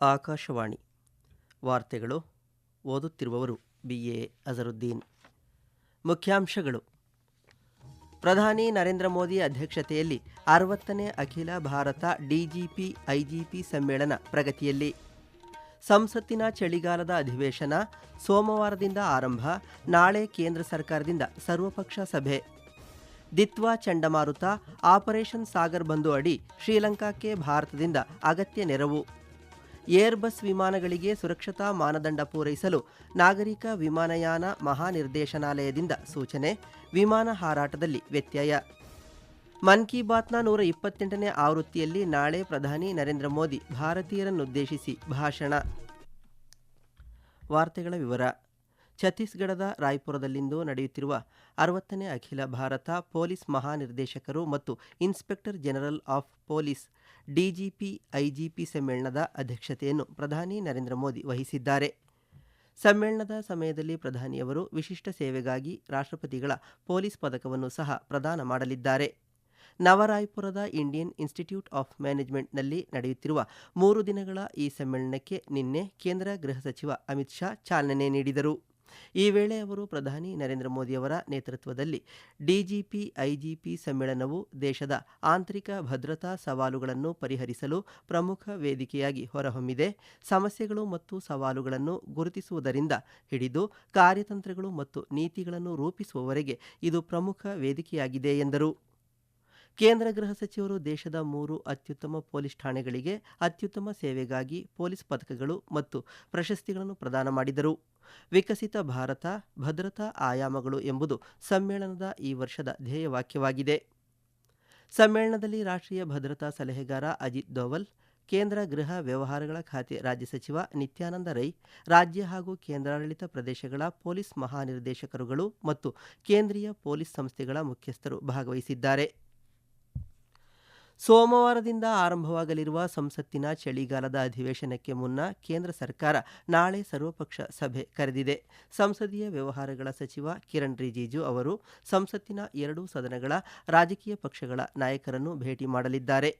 ಆಕಾಶವಾಣಿ ವಾರ್ತೆಗಳು ಓದುತ್ತಿರುವವರು B. A. Azharuddin. ಮುಖ್ಯಾಂಶಗಳು. ಪ್ರಧಾನಿ ನರೇಂದ್ರ ಮೋದಿ ಅಧ್ಯಕ್ಷತೆಯಲ್ಲಿ ಅರವತ್ತನೇ ಅಖಿಲ ಭಾರತ ಡಿಜಿಪಿ ಐಜಿಪಿ ಸಮ್ಮೇಳನ ಪ್ರಗತಿಯಲ್ಲಿ. ಸಂಸತ್ತಿನ ಚಳಿಗಾಲದ ಅಧಿವೇಶನ ಸೋಮವಾರದಿಂದ ಆರಂಭ, ನಾಳೆ ಕೇಂದ್ರ ಸರ್ಕಾರದಿಂದ ಸರ್ವಪಕ್ಷ ಸಭೆ. ದಿತ್ವಾ ಚಂಡಮಾರುತ, ಆಪರೇಷನ್ ಸಾಗರ್ ಬಂದು ಅಡಿ, ಶ್ರೀಲಂಕಾಕ್ಕೆ ಭಾರತದಿಂದ ಅಗತ್ಯ ನೆರವು. ಏರ್ಬಸ್ ವಿಮಾನಗಳಿಗೆ ಸುರಕ್ಷತಾ ಮಾನದಂಡ ಪೂರೈಸಲು ನಾಗರಿಕ ವಿಮಾನಯಾನ ಮಹಾನಿರ್ದೇಶನಾಲಯದಿಂದ ಸೂಚನೆ, ವಿಮಾನ ಹಾರಾಟದಲ್ಲಿ ವ್ಯತ್ಯಯ. ಮನ್ ಕಿ ಬಾತ್ನ ನೂರ ಇಪ್ಪತ್ತೆಂಟನೇ ಆವೃತ್ತಿಯಲ್ಲಿ ನಾಳೆ ಪ್ರಧಾನಿ ನರೇಂದ್ರ ಮೋದಿ ಭಾರತೀಯರನ್ನುದ್ದೇಶಿಸಿ ಭಾಷಣ. ವಾರ್ತೆಗಳ ವಿವರ. ಛತ್ತೀಸ್ಗಢದ ರಾಯ್ಪುರದಲ್ಲಿಂದು ನಡೆಯುತ್ತಿರುವ ಅರವತ್ತನೇ ಅಖಿಲ ಭಾರತ ಪೊಲೀಸ್ ಮಹಾನಿರ್ದೇಶಕರು ಮತ್ತು inspector general of police DGP IGP ಸಮ್ಮೇಳನದ ಅಧ್ಯಕ್ಷತೆಯನ್ನು ಪ್ರಧಾನಿ ನರೇಂದ್ರ ಮೋದಿ ವಹಿಸಿದ್ದಾರೆ. ಸಮ್ಮೇಳನದ ಸಮಯದಲ್ಲಿ ಪ್ರಧಾನಿಯವರು ವಿಶಿಷ್ಟ ಸೇವೆಗಾಗಿ ರಾಷ್ಟ್ರಪತಿಗಳ ಪೊಲೀಸ್ ಪದಕವನ್ನು ಸಹ ಪ್ರದಾನ ಮಾಡಲಿದ್ದಾರೆ. ನವರಾಯ್ಪುರದ ಇಂಡಿಯನ್ ಇನ್ಸ್ಟಿಟ್ಯೂಟ್ ಆಫ್ ಮ್ಯಾನೇಜ್ಮೆಂಟ್ನಲ್ಲಿ ನಡೆಯುತ್ತಿರುವ ಮೂರು ದಿನಗಳ ಈ ಸಮ್ಮೇಳನಕ್ಕೆ ನಿನ್ನೆ ಕೇಂದ್ರ ಗೃಹ ಸಚಿವ ಅಮಿತ್ ಶಾ ಚಾಲನೆ ನೀಡಿದರು. ಈ ವೇಳೆ ಅವರು ಪ್ರಧಾನಿ ನರೇಂದ್ರ ಮೋದಿಯವರ ನೇತೃತ್ವದಲ್ಲಿ ಡಿಜಿಪಿ, ಐಜಿಪಿ ಸಮ್ಮೇಳನವು ದೇಶದ ಆಂತರಿಕ ಭದ್ರತಾ ಸವಾಲುಗಳನ್ನು ಪರಿಹರಿಸಲು ಪ್ರಮುಖ ವೇದಿಕೆಯಾಗಿ ಹೊರಹೊಮ್ಮಿದೆ. ಸಮಸ್ಯೆಗಳು ಮತ್ತು ಸವಾಲುಗಳನ್ನು ಗುರುತಿಸುವುದರಿಂದ ಹಿಡಿದು ಕಾರ್ಯತಂತ್ರಗಳು ಮತ್ತು ನೀತಿಗಳನ್ನು ರೂಪಿಸುವವರೆಗೆ ಇದು ಪ್ರಮುಖ ವೇದಿಕೆಯಾಗಿದೆ ಎಂದರು. ಕೇಂದ್ರ ಗೃಹ ಸಚಿವರು ದೇಶದ ಮೂರು ಅತ್ಯುತ್ತಮ ಪೊಲೀಸ್ ಠಾಣೆಗಳಿಗೆ ಅತ್ಯುತ್ತಮ ಸೇವೆಗಾಗಿ ಪೊಲೀಸ್ ಪದಕಗಳು ಮತ್ತು ಪ್ರಶಸ್ತಿಗಳನ್ನು ಪ್ರದಾನ ಮಾಡಿದರು. ವಿಕಸಿತ ಭಾರತ, ಭದ್ರತಾ ಆಯಾಮಗಳು ಎಂಬುದು ಸಮ್ಮೇಳನದ ಈ ವರ್ಷದ ಧ್ಯೇಯವಾಕ್ಯವಾಗಿದೆ ಸಮ್ಮೇಳನದಲ್ಲಿ ರಾಷ್ಟ್ರೀಯ ಭದ್ರತಾ ಸಲಹೆಗಾರ ಅಜಿತ್ ದೋವಲ್, ಕೇಂದ್ರ ಗೃಹ ವ್ಯವಹಾರಗಳ ಖಾತೆ ರಾಜ್ಯ ಸಚಿವ ನಿತ್ಯಾನಂದ ರೈ, ರಾಜ್ಯ ಹಾಗೂ ಕೇಂದ್ರಾಡಳಿತ ಪ್ರದೇಶಗಳ ಪೊಲೀಸ್ ಮಹಾನಿರ್ದೇಶಕರುಗಳು ಮತ್ತು ಕೇಂದ್ರೀಯ ಪೊಲೀಸ್ ಸಂಸ್ಥೆಗಳ ಮುಖ್ಯಸ್ಥರು ಭಾಗವಹಿಸಿದ್ದಾರೆ. ಸೋಮವಾರದಿಂದ ಆರಂಭವಾಗಲಿರುವ ಸಂಸತ್ತಿನ ಚಳಿಗಾಲದ ಅಧಿವೇಶನಕ್ಕೆ ಮುನ್ನ ಕೇಂದ್ರ ಸರ್ಕಾರ ನಾಳೆ ಸರ್ವಪಕ್ಷ ಸಭೆ ಕರೆದಿದೆ. ಸಂಸದೀಯ ವ್ಯವಹಾರಗಳ ಸಚಿವ ಕಿರಣ್ ರಿಜಿಜು ಅವರು ಸಂಸತ್ತಿನ ಎರಡೂ ಸದನಗಳ ರಾಜಕೀಯ ಪಕ್ಷಗಳ ನಾಯಕರನ್ನು ಭೇಟಿ ಮಾಡಲಿದ್ದಾರೆ.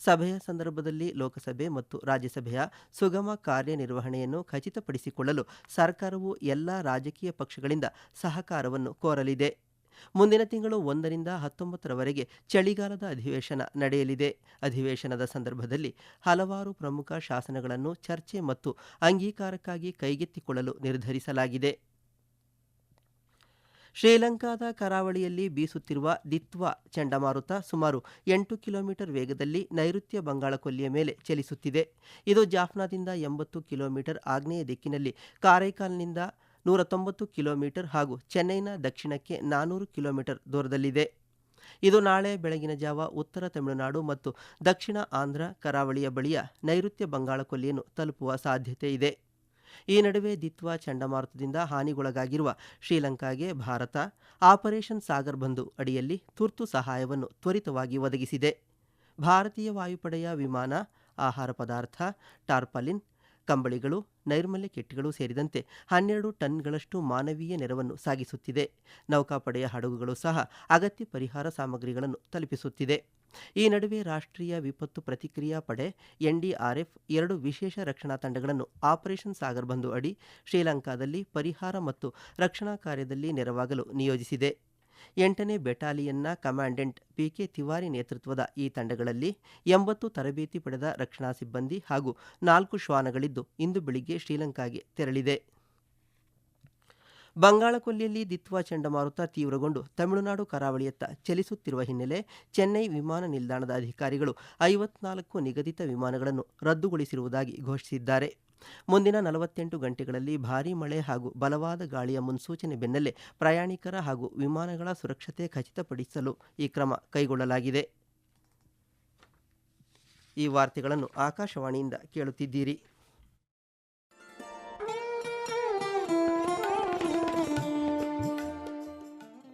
ಸಭೆಯ ಸಂದರ್ಭದಲ್ಲಿ ಲೋಕಸಭೆ ಮತ್ತು ರಾಜ್ಯಸಭೆಯ ಸುಗಮ ಕಾರ್ಯನಿರ್ವಹಣೆಯನ್ನು ಖಚಿತಪಡಿಸಿಕೊಳ್ಳಲು ಸರ್ಕಾರವು ಎಲ್ಲ ರಾಜಕೀಯ ಪಕ್ಷಗಳಿಂದ ಸಹಕಾರವನ್ನು ಕೋರಲಿದೆ. ಮುಂದಿನ ತಿಂಗಳು ಒಂದರಿಂದ ಹತ್ತೊಂಬತ್ತರವರೆಗೆ ಚಳಿಗಾಲದ ಅಧಿವೇಶನ ನಡೆಯಲಿದೆ. ಅಧಿವೇಶನದ ಸಂದರ್ಭದಲ್ಲಿ ಹಲವಾರು ಪ್ರಮುಖ ಶಾಸನಗಳನ್ನು ಚರ್ಚೆ ಮತ್ತು ಅಂಗೀಕಾರಕ್ಕಾಗಿ ಕೈಗೆತ್ತಿಕೊಳ್ಳಲು ನಿರ್ಧರಿಸಲಾಗಿದೆ. ಶ್ರೀಲಂಕಾದ ಕರಾವಳಿಯಲ್ಲಿ ಬೀಸುತ್ತಿರುವ ದಿತ್ವಾ ಚಂಡಮಾರುತ ಸುಮಾರು ಎಂಟು ಕಿಲೋಮೀಟರ್ ವೇಗದಲ್ಲಿ ನೈಋತ್ಯ ಬಂಗಾಳಕೊಲ್ಲಿಯ ಮೇಲೆ ಚಲಿಸುತ್ತಿದೆ. ಇದು ಜಾಫ್ನಾದಿಂದ ಎಂಬತ್ತು ಕಿಲೋಮೀಟರ್ ಆಗ್ನೇಯ ದಿಕ್ಕಿನಲ್ಲಿ ಕಾರೈಕಾಲ್ನಿಂದ ನೂರ ತೊಂಬತ್ತು ಕಿಲೋಮೀಟರ್ ಹಾಗೂ ಚೆನ್ನೈನ ದಕ್ಷಿಣಕ್ಕೆ ನಾನ್ನೂರು ಕಿಲೋಮೀಟರ್ ದೂರದಲ್ಲಿದೆ. ಇದು ನಾಳೆ ಬೆಳಗಿನ ಜಾವ ಉತ್ತರ ತಮಿಳುನಾಡು ಮತ್ತು ದಕ್ಷಿಣ ಆಂಧ್ರ ಕರಾವಳಿಯ ಬಳಿಯ ನೈಋತ್ಯ ಬಂಗಾಳಕೊಲ್ಲಿಯನ್ನು ತಲುಪುವ ಸಾಧ್ಯತೆ ಇದೆ. ಈ ನಡುವೆ ದಿತ್ವಾ ಚಂಡಮಾರುತದಿಂದ ಹಾನಿಗೊಳಗಾಗಿರುವ ಶ್ರೀಲಂಕಾಗೆ ಭಾರತ, ಆಪರೇಷನ್ ಸಾಗರ್ ಬಂಧು ಅಡಿಯಲ್ಲಿ ತುರ್ತು ಸಹಾಯವನ್ನು ತ್ವರಿತವಾಗಿ ಒದಗಿಸಿದೆ. ಭಾರತೀಯ ವಾಯುಪಡೆಯ ವಿಮಾನ, ಆಹಾರ ಪದಾರ್ಥ, ಟಾರ್ಪಾಲಿನ್ ಕಂಬಳಿಗಳು, ನೈರ್ಮಲ್ಯ ಕಿಟ್ಗಳು ಸೇರಿದಂತೆ ಹನ್ನೆರಡು ಟನ್ಗಳಷ್ಟು ಮಾನವೀಯ ನೆರವನ್ನು ಸಾಗಿಸುತ್ತಿದೆ. ನೌಕಾಪಡೆಯ ಹಡಗುಗಳು ಸಹ ಅಗತ್ಯ ಪರಿಹಾರ ಸಾಮಗ್ರಿಗಳನ್ನು ತಲುಪಿಸುತ್ತಿದೆ. ಈ ನಡುವೆ ರಾಷ್ಟ್ರೀಯ ವಿಪತ್ತು ಪ್ರತಿಕ್ರಿಯಾ ಪಡೆ ಎನ್ಡಿಆರ್ಎಫ್ ಎರಡು ವಿಶೇಷ ರಕ್ಷಣಾ ತಂಡಗಳನ್ನು ಆಪರೇಷನ್ ಸಾಗರ್ ಬಂಧು ಅಡಿ ಶ್ರೀಲಂಕಾದಲ್ಲಿ ಪರಿಹಾರ ಮತ್ತು ರಕ್ಷಣಾ ಕಾರ್ಯದಲ್ಲಿ ನೆರವಾಗಲು ನಿಯೋಜಿಸಿದೆ. ಎಂಟನೇ ಬೆಟಾಲಿಯನ್ನ ಕಮಾಂಡೆಂಟ್ ಪಿಕೆ ತಿವಾರಿ ನೇತೃತ್ವದ ಈ ತಂಡಗಳಲ್ಲಿ ಎಂಬತ್ತು ತರಬೇತಿ ಪಡೆದ ರಕ್ಷಣಾ ಸಿಬ್ಬಂದಿ ಹಾಗೂ ನಾಲ್ಕು ಶ್ವಾನಗಳಿದ್ದು ಇಂದು ಬೆಳಿಗ್ಗೆ ಶ್ರೀಲಂಕಾಗೆ ತೆರಳಿದೆ. ಬಂಗಾಳಕೊಲ್ಲಿಯಲ್ಲಿ ದಿತ್ವಾ ಚಂಡಮಾರುತ ತೀವ್ರಗೊಂಡು ತಮಿಳುನಾಡು ಕರಾವಳಿಯತ್ತ ಚಲಿಸುತ್ತಿರುವ ಹಿನ್ನೆಲೆ ಚೆನ್ನೈ ವಿಮಾನ ನಿಲ್ದಾಣದ ಅಧಿಕಾರಿಗಳು ಐವತ್ನಾಲ್ಕು ನಿಗದಿತ ವಿಮಾನಗಳನ್ನು ರದ್ದುಗೊಳಿಸಿರುವುದಾಗಿ ಘೋಷಿಸಿದ್ದಾರೆ. ಮುಂದಿನ ನಲವತ್ತೆಂಟು ಗಂಟೆಗಳಲ್ಲಿ ಭಾರೀ ಮಳೆ ಹಾಗೂ ಬಲವಾದ ಗಾಳಿಯ ಮುನ್ಸೂಚನೆ ಬೆನ್ನಲ್ಲೇ ಪ್ರಯಾಣಿಕರ ಹಾಗೂ ವಿಮಾನಗಳ ಸುರಕ್ಷತೆ ಖಚಿತಪಡಿಸಲು ಈ ಕ್ರಮ ಕೈಗೊಳ್ಳಲಾಗಿದೆ. ಈ ವಾರ್ತೆಗಳನ್ನು ಆಕಾಶವಾಣಿಯಿಂದ ಕೇಳುತ್ತಿದ್ದೀರಿ.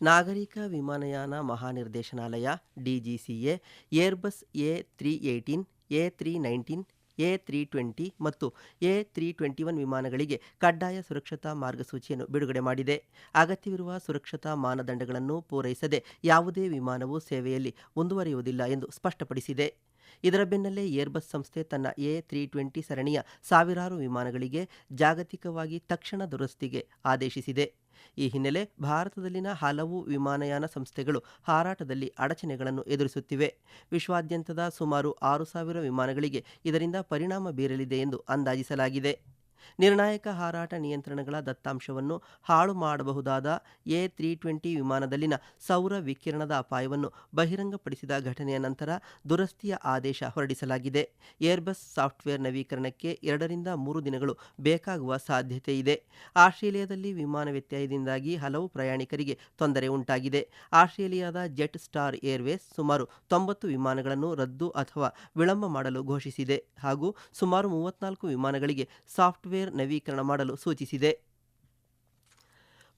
ನಾಗರಿಕ ವಿಮಾನಯಾನ ಮಹಾನಿರ್ದೇಶನಾಲಯ DGCA Airbus A three eighteen, A three nineteen, A three twenty ಮತ್ತು ಎ ತ್ರೀ ಟ್ವೆಂಟಿ ಒನ್ ವಿಮಾನಗಳಿಗೆ ಕಡ್ಡಾಯ ಸುರಕ್ಷತಾ ಮಾರ್ಗಸೂಚಿಯನ್ನು ಬಿಡುಗಡೆ ಮಾಡಿದೆ. ಅಗತ್ಯವಿರುವ ಸುರಕ್ಷತಾ ಮಾನದಂಡಗಳನ್ನು ಪೂರೈಸದೆ ಯಾವುದೇ ವಿಮಾನವು ಸೇವೆಯಲ್ಲಿ ಮುಂದುವರಿಯುವುದಿಲ್ಲ ಎಂದು ಸ್ಪಷ್ಟಪಡಿಸಿದೆ. ಇದರ ಬೆನ್ನಲ್ಲೇ ಏರ್ಬಸ್ ಸಂಸ್ಥೆ ತನ್ನ ಎ ತ್ರೀ ಟ್ವೆಂಟಿ ಸರಣಿಯ ಸಾವಿರಾರು ವಿಮಾನಗಳಿಗೆ ಜಾಗತಿಕವಾಗಿ ತಕ್ಷಣ ದುರಸ್ತಿಗೆ ಆದೇಶಿಸಿದೆ. ಈ ಹಿನ್ನೆಲೆ ಭಾರತದಲ್ಲಿನ ಹಲವು ವಿಮಾನಯಾನ ಸಂಸ್ಥೆಗಳು ಹಾರಾಟದಲ್ಲಿ ಅಡಚಣೆಗಳನ್ನು ಎದುರಿಸುತ್ತಿವೆ. ವಿಶ್ವಾದ್ಯಂತದ ಸುಮಾರು ಆರು ಸಾವಿರ ವಿಮಾನಗಳಿಗೆ ಇದರಿಂದ ಪರಿಣಾಮ ಬೀರಲಿದೆ ಎಂದು ಅಂದಾಜಿಸಲಾಗಿದೆ. ನಿರ್ಣಾಯಕ ಹಾರಾಟ ನಿಯಂತ್ರಣಗಳ ದತ್ತಾಂಶವನ್ನು ಹಾಳು ಮಾಡಬಹುದಾದ ಎ ತ್ರೀ ಟ್ವೆಂಟಿ ವಿಮಾನದಲ್ಲಿನ ಸೌರ ವಿಕಿರಣದ ಅಪಾಯವನ್ನು ಬಹಿರಂಗಪಡಿಸಿದ ಘಟನೆಯ ನಂತರ ದುರಸ್ತಿಯ ಆದೇಶ ಹೊರಡಿಸಲಾಗಿದೆ. ಏರ್ಬಸ್ ಸಾಫ್ಟ್ವೇರ್ ನವೀಕರಣಕ್ಕೆ ಎರಡರಿಂದ ಮೂರು ದಿನಗಳು ಬೇಕಾಗುವ ಸಾಧ್ಯತೆ ಇದೆ. ಆಸ್ಟ್ರೇಲಿಯಾದಲ್ಲಿ ವಿಮಾನ ವ್ಯತ್ಯಯದಿಂದಾಗಿ ಹಲವು ಪ್ರಯಾಣಿಕರಿಗೆ ತೊಂದರೆ ಉಂಟಾಗಿದೆ. ಆಸ್ಟ್ರೇಲಿಯಾದ ಜೆಟ್ ಸ್ಟಾರ್ ಏರ್ವೇಸ್ ಸುಮಾರು ತೊಂಬತ್ತು ವಿಮಾನಗಳನ್ನು ರದ್ದು ಅಥವಾ ವಿಳಂಬ ಮಾಡಲು ಘೋಷಿಸಿದೆ ಹಾಗೂ ಸುಮಾರು ಮೂವತ್ನಾಲ್ಕು ವಿಮಾನಗಳಿಗೆ ಸಾಫ್ಟ್ವೇರ್ ನವೀಕರಣ ಮಾಡಲು ಸೂಚಿಸಿದೆ.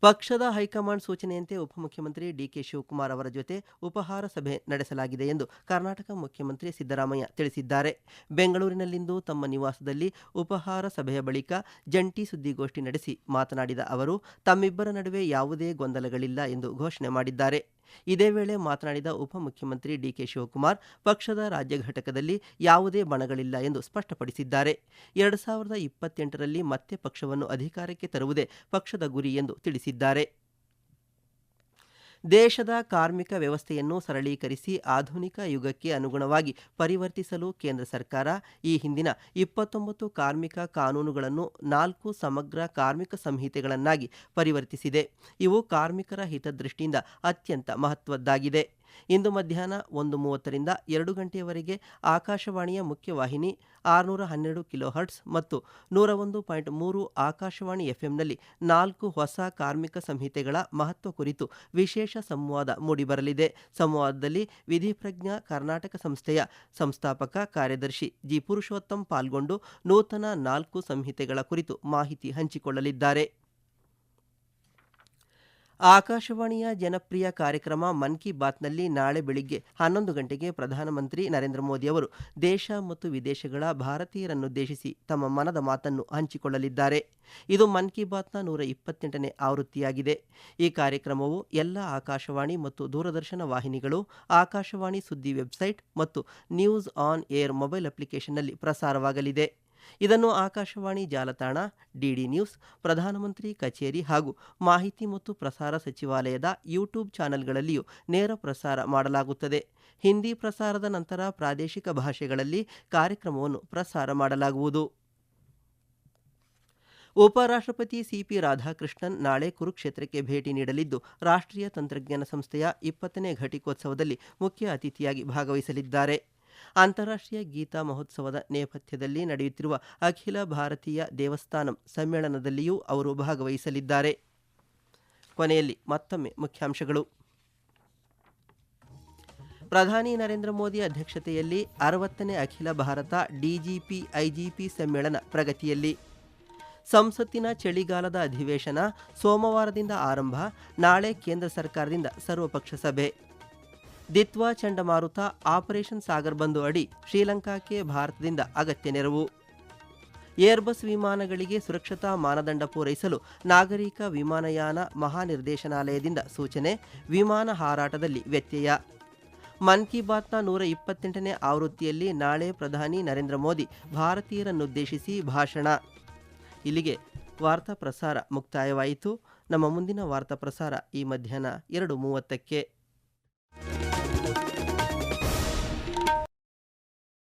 ಪಕ್ಷದ ಹೈಕಮಾಂಡ್ ಸೂಚನೆಯಂತೆ ಉಪಮುಖ್ಯಮಂತ್ರಿ ಡಿಕೆ ಶಿವಕುಮಾರ್ ಅವರ ಜೊತೆ ಉಪಹಾರ ಸಭೆ ನಡೆಸಲಾಗಿದೆ ಎಂದು ಕರ್ನಾಟಕ ಮುಖ್ಯಮಂತ್ರಿ ಸಿದ್ದರಾಮಯ್ಯ ತಿಳಿಸಿದ್ದಾರೆ. ಬೆಂಗಳೂರಿನಲ್ಲಿಂದು ತಮ್ಮ ನಿವಾಸದಲ್ಲಿ ಉಪಹಾರ ಸಭೆಯ ಬಳಿಕ ಜಂಟಿ ಸುದ್ದಿಗೋಷ್ಠಿ ನಡೆಸಿ ಮಾತನಾಡಿದ ಅವರು, ತಮ್ಮಿಬ್ಬರ ನಡುವೆ ಯಾವುದೇ ಗೊಂದಲಗಳಿಲ್ಲ ಎಂದು ಘೋಷಣೆ ಮಾಡಿದ್ದಾರೆ. ಇದೇ ವೇಳೆ ಮಾತನಾಡಿದ ಉಪಮುಖ್ಯಮಂತ್ರಿ ಡಿಕೆ ಶಿವಕುಮಾರ್, ಪಕ್ಷದ ರಾಜ್ಯ ಘಟಕದಲ್ಲಿ ಯಾವುದೇ ಬಣಗಳಿಲ್ಲ ಎಂದು ಸ್ಪಷ್ಟಪಡಿಸಿದ್ದಾರೆ. ಎರಡು ಸಾವಿರದ ಇಪ್ಪತ್ತೆಂಟರಲ್ಲಿ ಮತ್ತೆ ಪಕ್ಷವನ್ನು ಅಧಿಕಾರಕ್ಕೆ ತರುವುದೇ ಪಕ್ಷದ ಗುರಿ ಎಂದು ತಿಳಿಸಿದ್ದಾರೆ. ದೇಶದ ಕಾರ್ಮಿಕ ವ್ಯವಸ್ಥೆಯನ್ನು ಸರಳೀಕರಿಸಿ ಆಧುನಿಕ ಯುಗಕ್ಕೆ ಅನುಗುಣವಾಗಿ ಪರಿವರ್ತಿಸಲು ಕೇಂದ್ರ ಸರ್ಕಾರ ಈ ಹಿಂದಿನ ಇಪ್ಪತ್ತೊಂಬತ್ತು ಕಾರ್ಮಿಕ ಕಾನೂನುಗಳನ್ನು ನಾಲ್ಕು ಸಮಗ್ರ ಕಾರ್ಮಿಕ ಸಂಹಿತೆಗಳನ್ನಾಗಿ ಪರಿವರ್ತಿಸಿದೆ. ಇವು ಕಾರ್ಮಿಕರ ಹಿತದೃಷ್ಟಿಯಿಂದ ಅತ್ಯಂತ ಮಹತ್ವದ್ದಾಗಿದೆ. ಇಂದು ಮಧ್ಯಾಹ್ನ ಒಂದು ಮೂವತ್ತರಿಂದ ಎರಡು ಗಂಟೆಯವರೆಗೆ ಆಕಾಶವಾಣಿಯ ಮುಖ್ಯವಾಹಿನಿ ಆರುನೂರ ಹನ್ನೆರಡು ಕಿಲೋ ಹರ್ಟ್ಸ್ ಮತ್ತು ನೂರ ಒಂದು ಪಾಯಿಂಟ್ ಮೂರು ಆಕಾಶವಾಣಿ ಎಫ್ಎಂನಲ್ಲಿ ನಾಲ್ಕು ಹೊಸ ಕಾರ್ಮಿಕ ಸಂಹಿತೆಗಳ ಮಹತ್ವ ಕುರಿತು ವಿಶೇಷ ಸಂವಾದ ಮೂಡಿಬರಲಿದೆ. ಸಂವಾದದಲ್ಲಿ ವಿಧಿಪ್ರಜ್ಞಾ ಕರ್ನಾಟಕ ಸಂಸ್ಥೆಯ ಸಂಸ್ಥಾಪಕ ಕಾರ್ಯದರ್ಶಿ ಜಿ ಪುರುಷೋತ್ತಮ್ ಪಾಲ್ಗೊಂಡು ನೂತನ ನಾಲ್ಕು ಸಂಹಿತೆಗಳ ಕುರಿತು ಮಾಹಿತಿ ಹಂಚಿಕೊಳ್ಳಲಿದ್ದಾರೆ. ಆಕಾಶವಾಣಿಯ ಜನಪ್ರಿಯ ಕಾರ್ಯಕ್ರಮ ಮನ್ ಕಿ ಬಾತ್ನಲ್ಲಿ ನಾಳೆ ಬೆಳಿಗ್ಗೆ ಹನ್ನೊಂದು ಗಂಟೆಗೆ ಪ್ರಧಾನಮಂತ್ರಿ ನರೇಂದ್ರ ಮೋದಿ ಅವರು ದೇಶ ಮತ್ತು ವಿದೇಶಗಳ ಭಾರತೀಯರನ್ನುದ್ದೇಶಿಸಿ ತಮ್ಮ ಮನದ ಮಾತನ್ನು ಹಂಚಿಕೊಳ್ಳಲಿದ್ದಾರೆ. ಇದು ಮನ್ ಕಿ ಬಾತ್ನ ನೂರ ಇಪ್ಪತ್ತೆಂಟನೇ ಆವೃತ್ತಿಯಾಗಿದೆ. ಈ ಕಾರ್ಯಕ್ರಮವು ಎಲ್ಲ ಆಕಾಶವಾಣಿ ಮತ್ತು ದೂರದರ್ಶನ ವಾಹಿನಿಗಳು, ಆಕಾಶವಾಣಿ ಸುದ್ದಿ ವೆಬ್ಸೈಟ್ ಮತ್ತು ನ್ಯೂಸ್ ಆನ್ ಏರ್ ಮೊಬೈಲ್ ಅಪ್ಲಿಕೇಶನ್ನಲ್ಲಿ ಪ್ರಸಾರವಾಗಲಿದೆ. ಇದನ್ನು ಆಕಾಶವಾಣಿ ಜಾಲತಾಣ ಡಿಡಿ ನ್ಯೂಸ್, ಪ್ರಧಾನಮಂತ್ರಿ ಕಚೇರಿ ಹಾಗೂ ಮಾಹಿತಿ ಮತ್ತು ಪ್ರಸಾರ ಸಚಿವಾಲಯದ ಯೂಟ್ಯೂಬ್ ಚಾನೆಲ್ಗಳಲ್ಲಿಯೂ ನೇರ ಪ್ರಸಾರ ಮಾಡಲಾಗುತ್ತದೆ. ಹಿಂದಿ ಪ್ರಸಾರದ ನಂತರ ಪ್ರಾದೇಶಿಕ ಭಾಷೆಗಳಲ್ಲಿ ಕಾರ್ಯಕ್ರಮವನ್ನು ಪ್ರಸಾರ ಮಾಡಲಾಗುವುದು. ಉಪರಾಷ್ಟ್ರಪತಿ ಸಿಪಿ ರಾಧಾಕೃಷ್ಣನ್ ನಾಳೆ ಕುರುಕ್ಷೇತ್ರಕ್ಕೆ ಭೇಟಿ ನೀಡಲಿದ್ದು, ರಾಷ್ಟ್ರೀಯ ತಂತ್ರಜ್ಞಾನ ಸಂಸ್ಥೆಯ ಇಪ್ಪತ್ತನೇ ಘಟಿಕೋತ್ಸವದಲ್ಲಿ ಮುಖ್ಯ ಅತಿಥಿಯಾಗಿ ಭಾಗವಹಿಸಲಿದ್ದಾರೆ. ಅಂತಾರಾಷ್ಟ್ರೀಯ ಗೀತಾ ಮಹೋತ್ಸವದ ನೇಪಥ್ಯದಲ್ಲಿ ನಡೆಯುತ್ತಿರುವ ಅಖಿಲ ಭಾರತೀಯ ದೇವಸ್ಥಾನಂ ಸಮ್ಮೇಳನದಲ್ಲಿಯೂ ಅವರು ಭಾಗವಹಿಸಲಿದ್ದಾರೆ. ಕೊನೆಯಲ್ಲಿ ಮತ್ತೊಮ್ಮೆ ಮುಖ್ಯಾಂಶಗಳು. ಪ್ರಧಾನಿ ನರೇಂದ್ರ ಮೋದಿ ಅಧ್ಯಕ್ಷತೆಯಲ್ಲಿ ಅರವತ್ತನೇ ಅಖಿಲ ಭಾರತ ಡಿಜಿಪಿ, ಐಜಿಪಿ ಸಮ್ಮೇಳನ ಪ್ರಗತಿಯಲ್ಲಿ. ಸಂಸತ್ತಿನ ಚಳಿಗಾಲದ ಅಧಿವೇಶನ ಸೋಮವಾರದಿಂದ ಆರಂಭ, ನಾಳೆ ಕೇಂದ್ರ ಸರ್ಕಾರದಿಂದ ಸರ್ವಪಕ್ಷ ಸಭೆ. ದಿತ್ವಾ ಚಂಡಮಾರುತ ಆಪರೇಷನ್ ಸಾಗರ್ ಬಂದು ಅಡಿ ಶ್ರೀಲಂಕಾಕ್ಕೆ ಭಾರತದಿಂದ ಅಗತ್ಯ ನೆರವು. ಏರ್ಬಸ್ ವಿಮಾನಗಳಿಗೆ ಸುರಕ್ಷತಾ ಮಾನದಂಡ ಪೂರೈಸಲು ನಾಗರಿಕ ವಿಮಾನಯಾನ ಮಹಾನಿರ್ದೇಶನಾಲಯದಿಂದ ಸೂಚನೆ, ವಿಮಾನ ಹಾರಾಟದಲ್ಲಿ ವ್ಯತ್ಯಯ. ಮನ್ ಕಿ ಬಾತ್ನ ನೂರ ಇಪ್ಪತ್ತೆಂಟನೇ ಆವೃತ್ತಿಯಲ್ಲಿ ನಾಳೆ ಪ್ರಧಾನಿ ನರೇಂದ್ರ ಮೋದಿ ಭಾರತೀಯರನ್ನುದ್ದೇಶಿಸಿ ಭಾಷಣ. ಇಲ್ಲಿಗೆ ವಾರ್ತಾ ಪ್ರಸಾರ ಮುಕ್ತಾಯವಾಯಿತು. ನಮ್ಮ ಮುಂದಿನ ವಾರ್ತಾ ಪ್ರಸಾರ ಈ ಮಧ್ಯಾಹ್ನ ಎರಡು ಮೂವತ್ತಕ್ಕೆ.